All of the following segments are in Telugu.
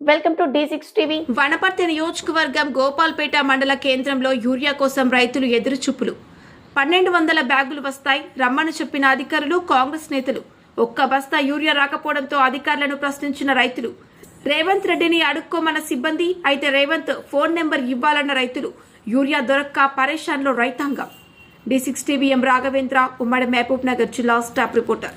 Welcome to six TV. Wanaparthy నియోజకవర్గం గోపాల్పేట మండల కేంద్రంలో యూరియా కోసం రైతులు ఎదురుచూపులు. పన్నెండు వందల బ్యాగులు వస్తాయి రమ్మని చెప్పిన అధికారులు కాంగ్రెస్ నేతలు. ఒక్క బస్తా యూరియా రాకపోవడంతో అధికారులను ప్రశ్నించిన రైతులు. రేవంత్ రెడ్డిని అడుక్కోమన్న సిబ్బంది అయితే రేవంత్ ఫోన్ నెంబర్ ఇవ్వాలన్న రైతులు. యూరియా దొరక్క పరేషాన్లో రైతాంగం. D six TV M Raghavendra ఉమ్మడి మహబూబ్ నగర్ జిల్లా స్టాఫ్ రిపోర్టర్.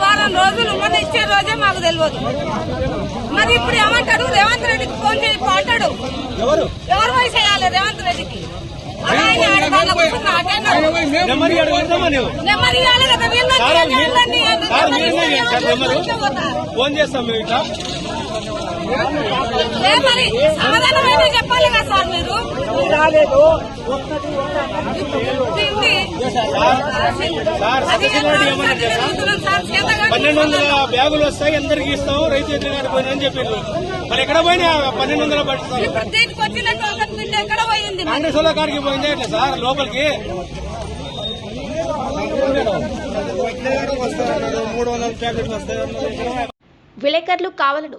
వారం రోజులు మొన్న ఇచ్చే రోజే మాకు తెలియదు మరి ఇప్పుడు ఏమంటాడు రేవంత్ రెడ్డికి ఫోన్ చేసి అంటాడు ఎవరు? ఎవరు వయసు వేయాలి రేవంత్ రెడ్డికి. ఫోన్ చేస్తాం మేము ఇట్లా. పన్నెండు వందల బ్యాగులు వస్తాయి అందరికి ఇస్తాం. రైతు ఎదురుగానే పోయినా అని చెప్పిండ్రు మరి ఎక్కడ పోయినా పన్నెండు వందల పడుతుంది? కాంగ్రెస్ వాళ్ళ కాడికి పోయిందే ఇట్లా సార్ లోపలికి? విలేకరులు కావాలను